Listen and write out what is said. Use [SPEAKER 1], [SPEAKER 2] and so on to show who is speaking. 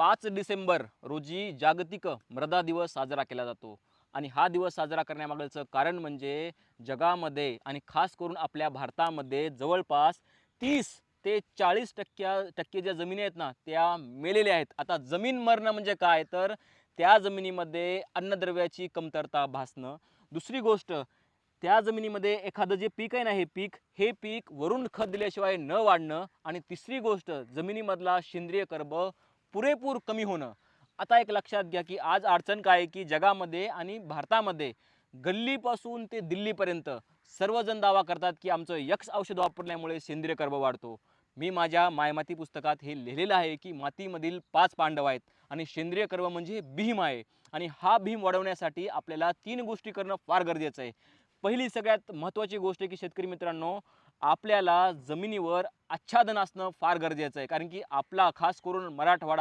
[SPEAKER 1] पाच डिसेंबर रोजी जागतिक मृदा दिवस साजरा केला जातो. आणि हा दिवस साजरा करण्यामागचं कारण म्हणजे जगामध्ये आणि खास करून आपल्या भारतामध्ये जवळपास तीस ते चाळीस टक्क्या टक्के ज्या जमिनी आहेत ना त्या मेलेल्या आहेत. आता जमीन मरणं म्हणजे काय? तर त्या जमिनीमध्ये अन्नद्रव्याची कमतरता भासणं. दुसरी गोष्ट त्या जमिनीमध्ये एखादं जे पीक आहे ना हे पीक हे पीक वरून खत दिल्याशिवाय न वाढणं. आणि तिसरी गोष्ट जमिनीमधला सेंद्रिय कर्ब पुरेपूर कमी होणं. आता एक लक्षात घ्या की आज अडचण काय आहे की जगामध्ये आणि भारतामध्ये गल्लीपासून ते दिल्लीपर्यंत सर्वजण दावा करतात की आमचं यक्ष औषध वापरल्यामुळे सेंद्रिय कर्ब वाढतो. मी माझ्या मायमाती पुस्तकात हे लिहिलेलं आहे की मातीमधील पाच पांडव आहेत आणि सेंद्रिय कर्व म्हणजे भीम आहे. आणि हा भीम वाढवण्यासाठी आपल्याला तीन गोष्टी करणं फार गरजेचं आहे. पहिली सगळ्यात महत्त्वाची गोष्ट आहे की शेतकरी मित्रांनो आपल्याला जमिनीवर आच्छादन असणं फार गरजेचं आहे. कारण की आपला खास करून मराठवाडा